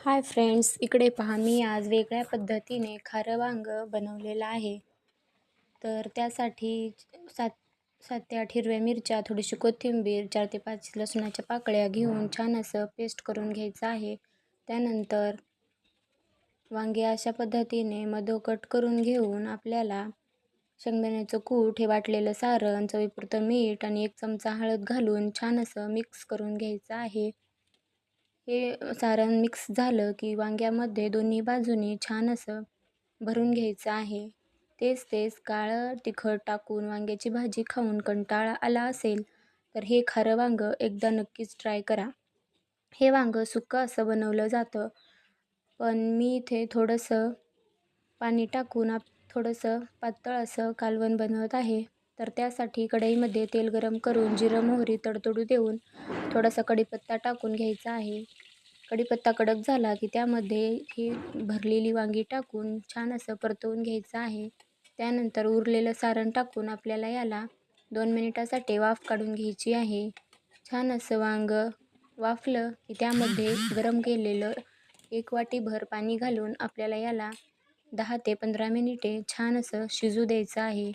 Hi friends इकडे पहा मी आज वेगळ्या पद्धतीने खारं वांग बनवलेलं आहे. तर त्यासाठी सात सात ते आठ हिरव्या मिरच्या थोडीशी कोथिंबीर चार ते पाच लसणाच्या पाकळ्या घेऊन छान असं पेस्ट करून घ्यायचं आहे. त्यानंतर वांगे अशा पद्धतीने मधो कट करून घेऊन आपल्याला शेंगदाण्याचं कूट हे वाटलेलं सारण चवीपुरतं मीठ आणि एक चमचा हळद घालून छान असं मिक्स करून घ्यायचं आहे. हे सारण मिक्स झालं की वांग्यामध्ये दोन्ही बाजूनी छान असं भरून घ्यायचं आहे. तेच तेच काळं तिखट टाकून वांग्याची भाजी खाऊन कंटाळा आला असेल तर हे खारं वांगं एकदा नक्कीच ट्राय करा. हे वांगं सुक्कं असं बनवलं जातं पण मी इथे थोडंसं पाणी टाकून आप थोडंसं पातळ असं कालवण बनवत आहे. तर त्यासाठी कढईमध्ये तेल गरम करून जिरं मोहरी तडतडू देऊन थोडासा कढीपत्ता टाकून घ्यायचा आहे. कढीपत्ता कडक झाला की त्यामध्ये ही भरलेली वांगी टाकून छान असं परतवून घ्यायचं आहे. त्यानंतर उरलेलं सारण टाकून आपल्याला याला दोन मिनिटासाठी वाफ काढून घ्यायची आहे. छान असं वांग वाफलं की त्यामध्ये गरम केलेलं एक वाटीभर पाणी घालून आपल्याला याला दहा ते पंधरा मिनिटे छान असं शिजू द्यायचं आहे.